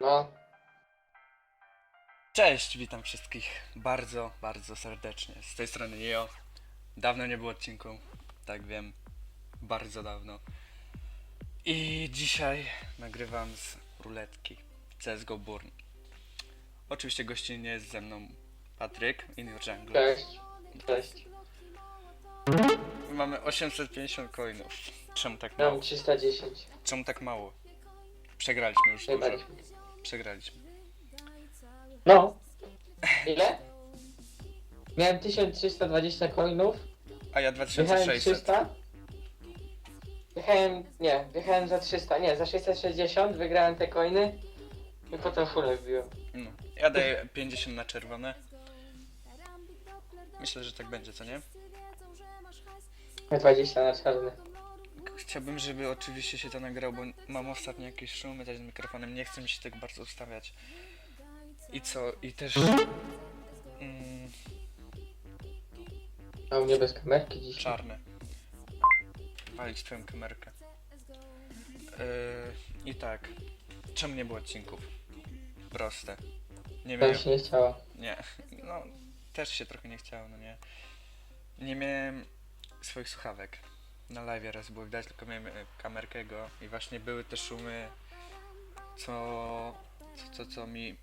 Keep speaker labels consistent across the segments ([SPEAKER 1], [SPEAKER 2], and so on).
[SPEAKER 1] No,
[SPEAKER 2] Cześć, witam wszystkich bardzo, bardzo serdecznie. Z tej strony Nio. Dawno nie było odcinku, tak wiem, bardzo dawno. I dzisiaj nagrywam z ruletki CSGO Burn. Oczywiście gościnnie jest ze mną Patryk, in your jungle.
[SPEAKER 1] cześć. Cześć.
[SPEAKER 2] Mamy 850 coinów. Czemu tak
[SPEAKER 1] Mam
[SPEAKER 2] mało?
[SPEAKER 1] 310.
[SPEAKER 2] Czemu tak mało? Przegraliśmy już dużo. Przegraliśmy.
[SPEAKER 1] No. Ile? Miałem 1320 coinów.
[SPEAKER 2] A ja
[SPEAKER 1] Wjechałem
[SPEAKER 2] 2600.
[SPEAKER 1] 300. Wjechałem, nie, wjechałem za 300, nie, za 660, wygrałem te coiny. I potem fulę wbiłem.
[SPEAKER 2] No. Ja daję 50 na czerwone. Myślę, że tak będzie, co nie?
[SPEAKER 1] 20 na czarny.
[SPEAKER 2] Chciałbym, żeby oczywiście się to nagrało, bo mam ostatnio jakieś szumy też z mikrofonem, nie chcę mi się tak bardzo ustawiać. I co? I też... Mm,
[SPEAKER 1] A u mnie bez kamerki dziś.
[SPEAKER 2] czarne. Walić twoją kamerkę. Yy, I tak. Czemu nie było odcinków? Proste. Nie miałem...
[SPEAKER 1] mi się nie chciało.
[SPEAKER 2] Nie, no też się trochę nie chciało, no nie. Nie miałem swoich słuchawek. Na live raz było widać, tylko miałem e, kamerkę go i właśnie były te szumy, co, co, co, co mi,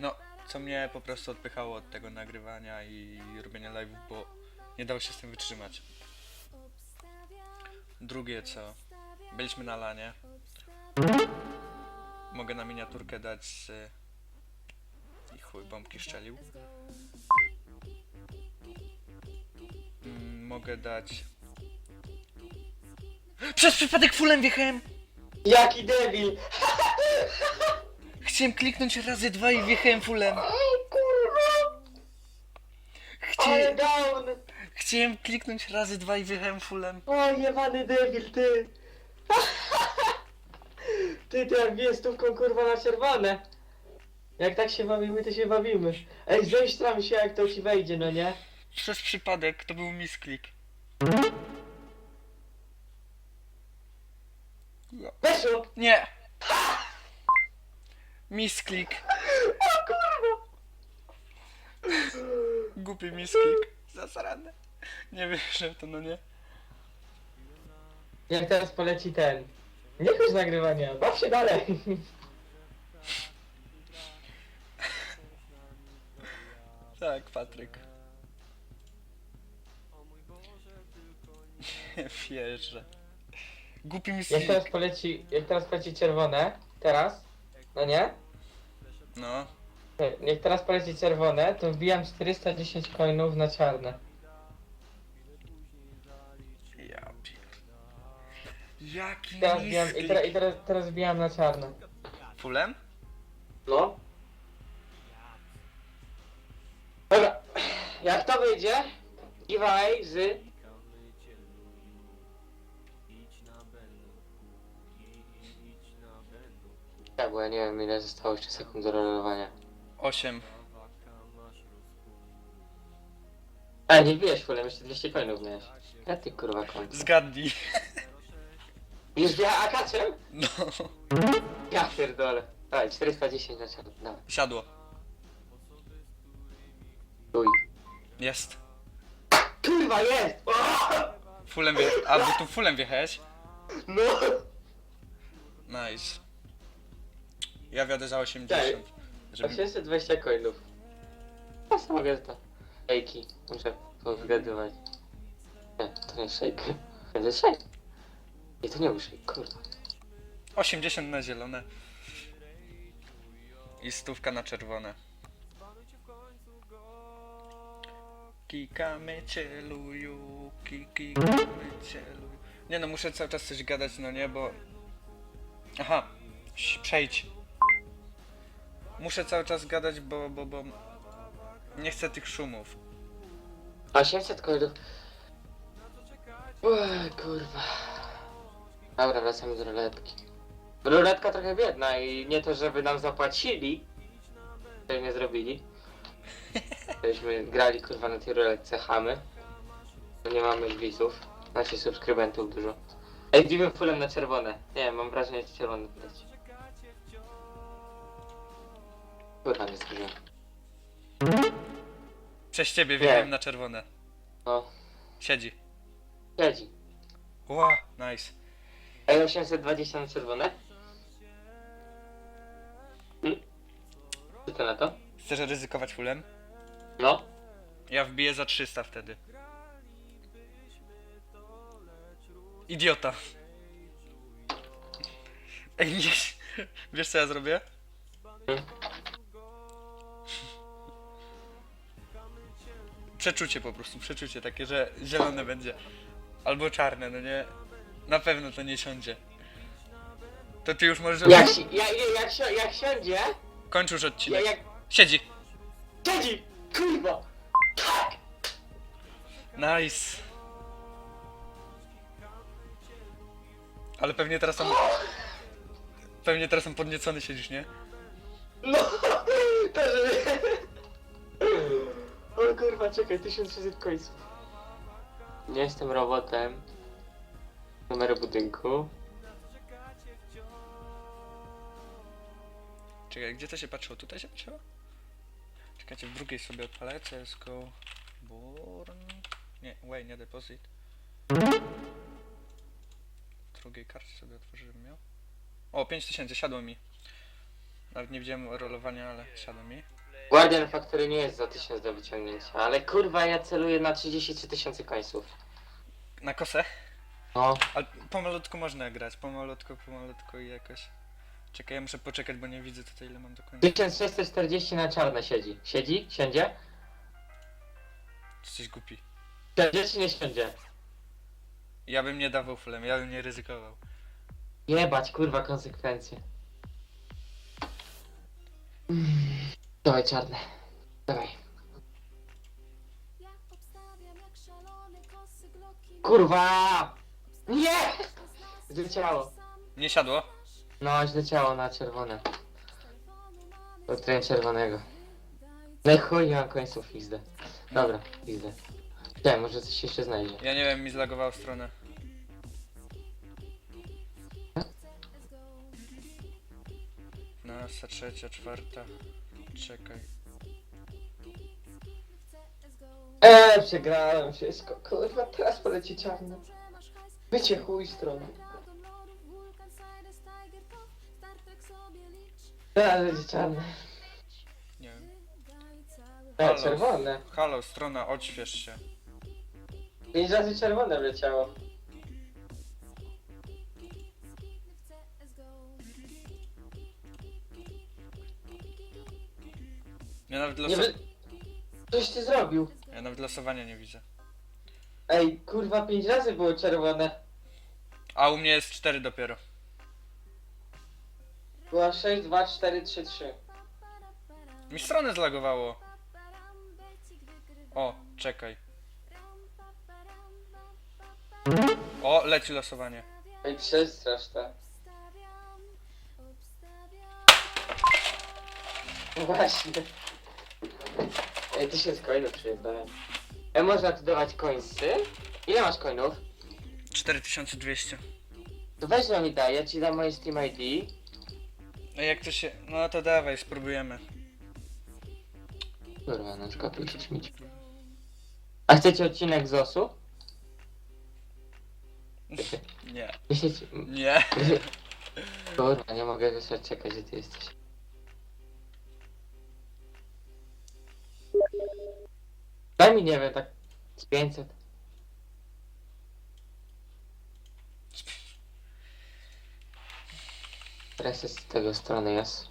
[SPEAKER 2] no, co mnie po prostu odpychało od tego nagrywania i robienia live, bo nie dało się z tym wytrzymać. Drugie co, byliśmy na lanie. Mogę na miniaturkę dać i chuj, bombki szczelił. Mm, mogę dać... Przez przypadek fulem wjechałem!
[SPEAKER 1] Jaki debil!
[SPEAKER 2] Chciałem kliknąć razy dwa i wjechałem fulem.
[SPEAKER 1] O kurwa! Ale
[SPEAKER 2] Chcie...
[SPEAKER 1] down!
[SPEAKER 2] Chciałem kliknąć razy dwa i wjechałem fulem.
[SPEAKER 1] O jebany debil, ty! Ty, to jak bije stówką kurwa na czerwone. Jak tak się bawimy, to się bawimy. Ej, zemsztram się jak to ci wejdzie, no nie?
[SPEAKER 2] Przez przypadek, to był misklik.
[SPEAKER 1] Weszło!
[SPEAKER 2] Nie! Misklik.
[SPEAKER 1] O kurwa!
[SPEAKER 2] Głupi misklik. Zasrane. Nie wierzę w to, no nie.
[SPEAKER 1] Jak teraz poleci ten. Nie chodź nagrywania, baw się dalej.
[SPEAKER 2] Tak, Patryk. Nie wierzę. Głupi
[SPEAKER 1] Jak teraz poleci, jak teraz poleci czerwone, teraz, no nie?
[SPEAKER 2] No.
[SPEAKER 1] Jak teraz poleci czerwone, to wbijam 410 coinów na czarne.
[SPEAKER 2] Ja pier... Jaki
[SPEAKER 1] Teraz wbijam, i, teraz, i teraz, teraz wbijam na czarne.
[SPEAKER 2] Fulem?
[SPEAKER 1] No. Dobra, jak to wyjdzie, giveaway z... bo ja nie wiem ile zostało jeszcze sekund do rolowania.
[SPEAKER 2] 8.
[SPEAKER 1] A, nie wbijesz fulem, jeszcze 200 coinów miałeś. Ja ty kurwa końcu.
[SPEAKER 2] Zgadnij.
[SPEAKER 1] Już wbija akaczem?
[SPEAKER 2] No.
[SPEAKER 1] Ja pierdolę. Dawaj, 410 na czarno, dawaj.
[SPEAKER 2] Siadło.
[SPEAKER 1] Uj.
[SPEAKER 2] Jest.
[SPEAKER 1] Kurwa, jest! O!
[SPEAKER 2] Fulem wje... A, bo tu fulem wjechałeś?
[SPEAKER 1] No!
[SPEAKER 2] Nice. Ja wiadę za 80. Żeby...
[SPEAKER 1] 820 coinów. Ja sobie mogę to. Muszę pozgadywać. Nie, to nie szejk. To jest szejk. Nie, to nie był szejk, kurwa.
[SPEAKER 2] 80 na zielone. I stówka na czerwone. Kikamy cieluju, kikamy cieluju. Nie no, muszę cały czas coś gadać, no nie, bo... Aha, Ś, przejdź. Muszę cały czas gadać, bo, bo, bo... Nie chcę tych szumów.
[SPEAKER 1] 800 coinów. Oj, kurwa. Dobra, wracamy do ruletki. Ruletka trochę biedna i nie to, żeby nam zapłacili. To nie zrobili. Byśmy grali kurwa na tej ruletce chamy. Nie mamy widzów. Znaczy subskrybentów dużo. Ej, wbijmy fulem na czerwone. Nie mam wrażenie, że czerwone leci. Kurwa, nie zdążyłem.
[SPEAKER 2] Przez ciebie wiem na czerwone.
[SPEAKER 1] No,
[SPEAKER 2] Siedzi.
[SPEAKER 1] siedzi.
[SPEAKER 2] Ła, nice.
[SPEAKER 1] Ej, 820 na czerwone? Hmm? Co ty na to?
[SPEAKER 2] Chcesz ryzykować fulem?
[SPEAKER 1] No.
[SPEAKER 2] Ja wbiję za 300 wtedy. Idiota. Ej, nie. Wiesz co ja zrobię?
[SPEAKER 1] Hmm?
[SPEAKER 2] Przeczucie po prostu, przeczucie takie, że zielone będzie. Albo czarne, no nie. Na pewno to nie siądzie. To ty już możesz.
[SPEAKER 1] Jak, si- jak, jak, jak, si- jak siądzie,
[SPEAKER 2] Kończ już
[SPEAKER 1] ja,
[SPEAKER 2] odcinek.
[SPEAKER 1] jak
[SPEAKER 2] Siedzi.
[SPEAKER 1] siedzi, kurwa. Tak.
[SPEAKER 2] Nice. Ale pewnie teraz tam. Pewnie teraz tam podniecony siedzisz, nie?
[SPEAKER 1] No, kurwa, czekaj, 1600 końców. Nie jestem robotem. Numer budynku.
[SPEAKER 2] Czekaj, gdzie to się patrzyło? Tutaj się patrzyło? Czekajcie, w drugiej sobie odpalę CSGO Burn... Nie, Way, nie Deposit. W drugiej karcie sobie otworzyłem miał. O, 5000, siadło mi. Nawet nie widziałem rolowania, ale siadło mi.
[SPEAKER 1] Guardian Factory nie jest za 1000 do wyciągnięcia, ale kurwa ja celuję na 33 tysiące końców.
[SPEAKER 2] Na kosę?
[SPEAKER 1] No,
[SPEAKER 2] Ale pomalutku można grać, pomalutku, pomalutku i jakoś... Czekaj, ja muszę poczekać, bo nie widzę tutaj ile mam do końca.
[SPEAKER 1] 1640 na czarne siedzi. Siedzi? Siędzie?
[SPEAKER 2] Jesteś głupi.
[SPEAKER 1] Siędzie czy nie siędzie?
[SPEAKER 2] Ja bym nie dawał fulem, ja bym nie ryzykował.
[SPEAKER 1] Jebać kurwa konsekwencje. Dawaj czarne. Dawaj. Kurwa! Nie! Zleciało.
[SPEAKER 2] Nie siadło?
[SPEAKER 1] No, zleciało na czerwone. Odkryłem czerwonego. No i chuj, nie mam końców izdę. Dobra, izdę. Czekaj, może coś jeszcze znajdzie.
[SPEAKER 2] Ja nie wiem, mi zlagowało stronę. Nasa, trzecia, czwarta. Czekaj.
[SPEAKER 1] Eee, przegrałem wszystko. Kurwa, teraz poleci czarne. Bycie chuj strony. Teraz będzie czarne.
[SPEAKER 2] Nie wiem.
[SPEAKER 1] E,
[SPEAKER 2] Halo.
[SPEAKER 1] czerwone.
[SPEAKER 2] Halo, strona, odśwież się.
[SPEAKER 1] Pięć razy czerwone wleciało.
[SPEAKER 2] Ja nawet,
[SPEAKER 1] Nie
[SPEAKER 2] loso...
[SPEAKER 1] wy... Coś ty zrobił.
[SPEAKER 2] ja nawet losowania nie widzę.
[SPEAKER 1] Ej, kurwa, pięć razy było czerwone.
[SPEAKER 2] A u mnie jest 4 dopiero.
[SPEAKER 1] Była 6, 2, 4, 3, 3.
[SPEAKER 2] Mi stronę zlagowało. O, czekaj. O, leci losowanie.
[SPEAKER 1] Ej, przestrasz to. No Właśnie. Ej, tysiąc coinów przyjebałem. Ej, można tu dawać końsy? Ile masz coinów?
[SPEAKER 2] 4200.
[SPEAKER 1] To weź no mi daj, ja ci dam moje Steam ID.
[SPEAKER 2] No jak to się... No to dawaj, spróbujemy.
[SPEAKER 1] Kurwa, no skopiuj się śmieć. A chcecie odcinek z osu?
[SPEAKER 2] Nie.
[SPEAKER 1] Myślicie...
[SPEAKER 2] Nie.
[SPEAKER 1] Kurwa, nie mogę wysłać, czekać, gdzie ty jesteś. Daj mi, nie wiem, tak z 500. Teraz jest z tego strony jest.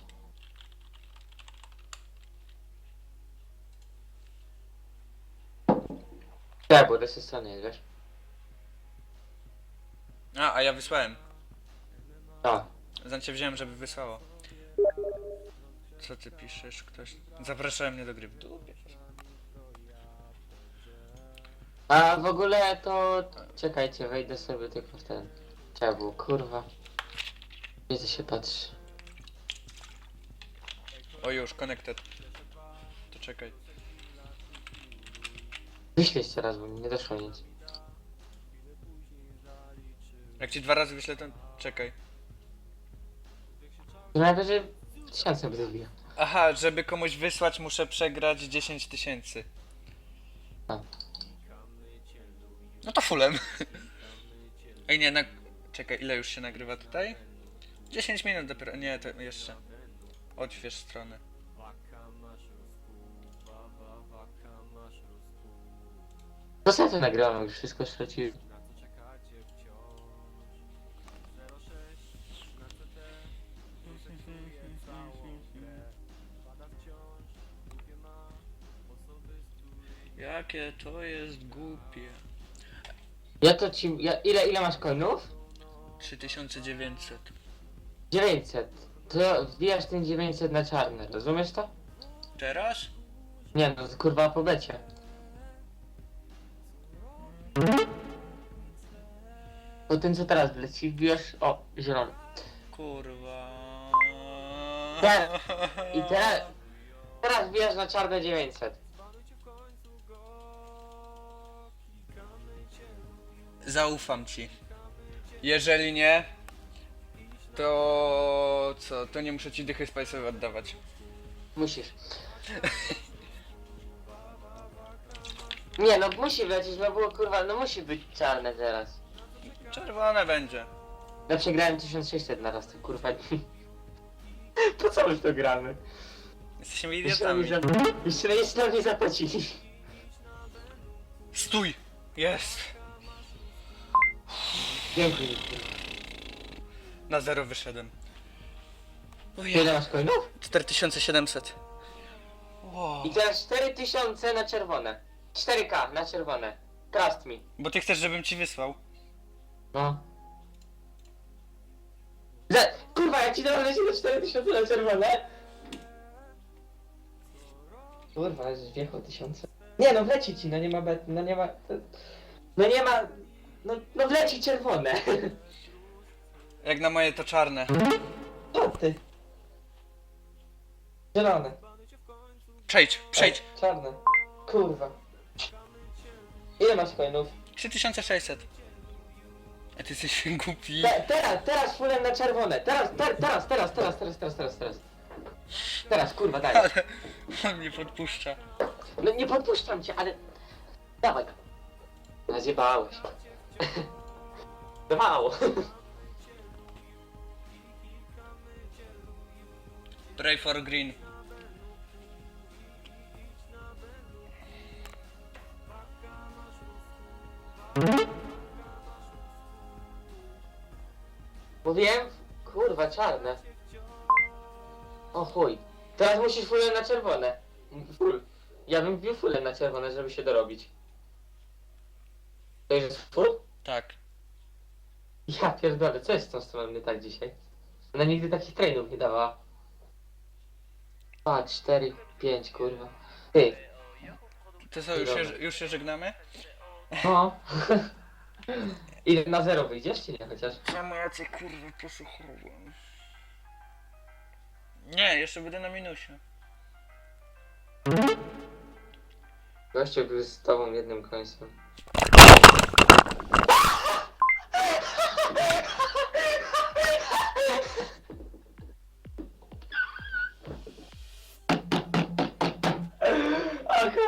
[SPEAKER 1] Tak, bo z tej strony jest, wiesz?
[SPEAKER 2] A, a ja wysłałem.
[SPEAKER 1] No.
[SPEAKER 2] Znaczy wziąłem, żeby wysłało. Co ty piszesz? Ktoś... Zapraszałem mnie do gry w dupie.
[SPEAKER 1] A w ogóle to... Czekajcie, wejdę sobie tylko w ten... Trzeba było, kurwa. Gdzie to się patrzy?
[SPEAKER 2] O już, connected. To czekaj.
[SPEAKER 1] Wyślij jeszcze raz, bo mi nie doszło nic.
[SPEAKER 2] Jak ci dwa razy wyślę, to czekaj.
[SPEAKER 1] Najwyżej tysiące by zbił.
[SPEAKER 2] Aha, żeby komuś wysłać muszę przegrać 10 tysięcy.
[SPEAKER 1] A.
[SPEAKER 2] No to fulem. Ej nie, na... czekaj, ile już się nagrywa tutaj? 10 minut dopiero, nie, to jeszcze. Odśwież stronę.
[SPEAKER 1] To co to nagrałem, już wszystko straciłem.
[SPEAKER 2] Jakie to jest głupie.
[SPEAKER 1] Ja to ci, ja, ile, ile masz coinów?
[SPEAKER 2] 3900.
[SPEAKER 1] 900. To wbijasz ten 900 na czarne, rozumiesz to?
[SPEAKER 2] Teraz?
[SPEAKER 1] Nie no, to kurwa po becie. To ten co teraz leci, wbijasz, o, zielony.
[SPEAKER 2] Kurwa.
[SPEAKER 1] Teraz. I teraz, teraz wbijasz na czarne 900.
[SPEAKER 2] Zaufam ci. Jeżeli nie, to co? To nie muszę ci dychy spice'owe oddawać.
[SPEAKER 1] Musisz. Nie no, musi lecieć, no było kurwa, no musi być czarne teraz.
[SPEAKER 2] Czerwone będzie.
[SPEAKER 1] Ja przegrałem 1600 na raz, to kurwa. Po co my w to gramy?
[SPEAKER 2] Jesteśmy
[SPEAKER 1] Jeszcze nam nie,
[SPEAKER 2] idiotami.
[SPEAKER 1] zap- jeszcze, jeszcze nam nie zapłacili.
[SPEAKER 2] Stój! Jest!
[SPEAKER 1] Dziękuję.
[SPEAKER 2] Na zero wyszedłem.
[SPEAKER 1] Ile masz coinów?
[SPEAKER 2] 4700. Wow.
[SPEAKER 1] I teraz 4000 na czerwone. 4K na czerwone. Trust me.
[SPEAKER 2] Bo ty chcesz, żebym ci wysłał.
[SPEAKER 1] No. Za, kurwa, jak ci dałem leci na 4000 na czerwone? Kurwa, jest wjechał tysiące. Nie no, wleci ci, no nie ma bet, no nie ma... No nie ma... No, no wleci czerwone.
[SPEAKER 2] Jak na moje to czarne.
[SPEAKER 1] Co ty? Zielone.
[SPEAKER 2] Przejdź, przejdź.
[SPEAKER 1] Ej, Czarne. Kurwa. Ile masz coinów?
[SPEAKER 2] 3600. A ty jesteś głupi.
[SPEAKER 1] Te, teraz, teraz fulem na czerwone. Teraz, te, teraz, teraz, teraz, teraz, teraz, teraz, teraz. Teraz, kurwa, daj.
[SPEAKER 2] Ale on mnie podpuszcza.
[SPEAKER 1] No nie podpuszczam cię, ale... Dawaj. Nazjebałeś. Mało.
[SPEAKER 2] Pray for green.
[SPEAKER 1] Mówiłem? Kurwa, czarne. O chuj. Teraz musisz fulem na czerwone. Full. Ja bym wbił fulem na czerwone, żeby się dorobić. To jest full?
[SPEAKER 2] Tak.
[SPEAKER 1] Ja pierdolę, co jest z tą stroną nie tak dzisiaj? Ona nigdy takich trainów nie dawała. 2, 4, 5, kurwa. Ty,
[SPEAKER 2] To co, już się, już się żegnamy?
[SPEAKER 1] no. Ile na zero wyjdziesz, czy nie chociaż?
[SPEAKER 2] Czemu ja cię kurwa posłuchałem? Nie, jeszcze będę na minusie.
[SPEAKER 1] Gościu był z tobą jednym końcem.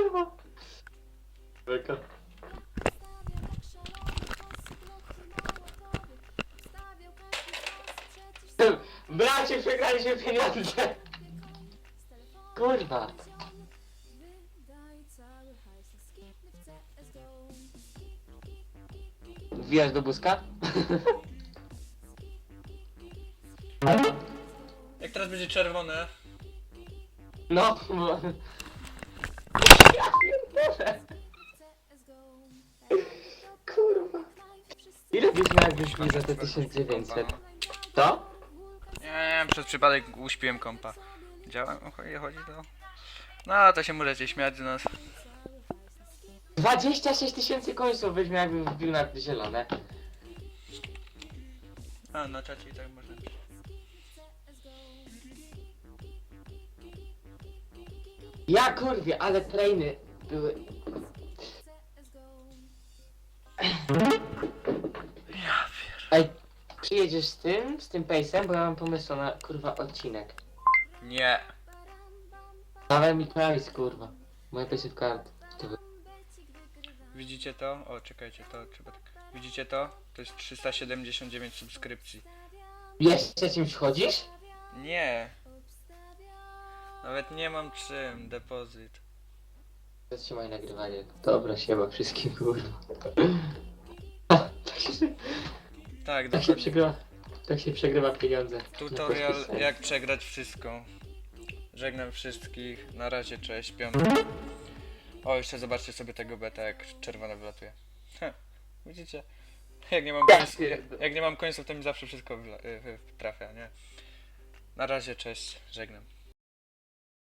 [SPEAKER 1] Kurwa. Beka. Bracie, przegraliśmy pieniądze. Kurwa. Wbijasz do buzka?
[SPEAKER 2] Jak teraz będzie czerwone,
[SPEAKER 1] No, bo... Mi za te 1900? To?
[SPEAKER 2] Nie, przez przypadek uśpiłem kompa. Działa? O chodzi to? No, to się możecie śmiać z nas.
[SPEAKER 1] 26 tysięcy końców byś miał, jakbym wbił na zielone.
[SPEAKER 2] A, na czacie i tak może.
[SPEAKER 1] Ja kurwie, ale trainy były... Ej, przyjedziesz z tym, z tym pace'em, bo ja mam pomysł na kurwa odcinek.
[SPEAKER 2] Nie.
[SPEAKER 1] Dawaj mi price, kurwa. Moje 500 kart. To wy-
[SPEAKER 2] Widzicie to? O, czekajcie, to trzeba tak. Widzicie to? To jest 379 subskrypcji.
[SPEAKER 1] Jeszcze czymś chodzisz?
[SPEAKER 2] Nie! Nawet nie mam czym, depozyt.
[SPEAKER 1] Zatrzymaj nagrywanie. Dobra, siema wszystkim, kurwa. Tak,
[SPEAKER 2] Tak,
[SPEAKER 1] się
[SPEAKER 2] dokładnie.
[SPEAKER 1] przegrywa. Tak się przegrywa pieniądze. Na
[SPEAKER 2] Tutorial jak przegrać wszystko. Żegnam wszystkich. Na razie, cześć, piątek. O, jeszcze zobaczcie sobie tego beta, jak czerwone wylatuje. Heh, Widzicie? Jak nie mam
[SPEAKER 1] Ja
[SPEAKER 2] końców,
[SPEAKER 1] pierdolę.
[SPEAKER 2] jak nie mam końców, to mi zawsze wszystko wla- y, y, trafia, nie? Na razie, cześć, żegnam.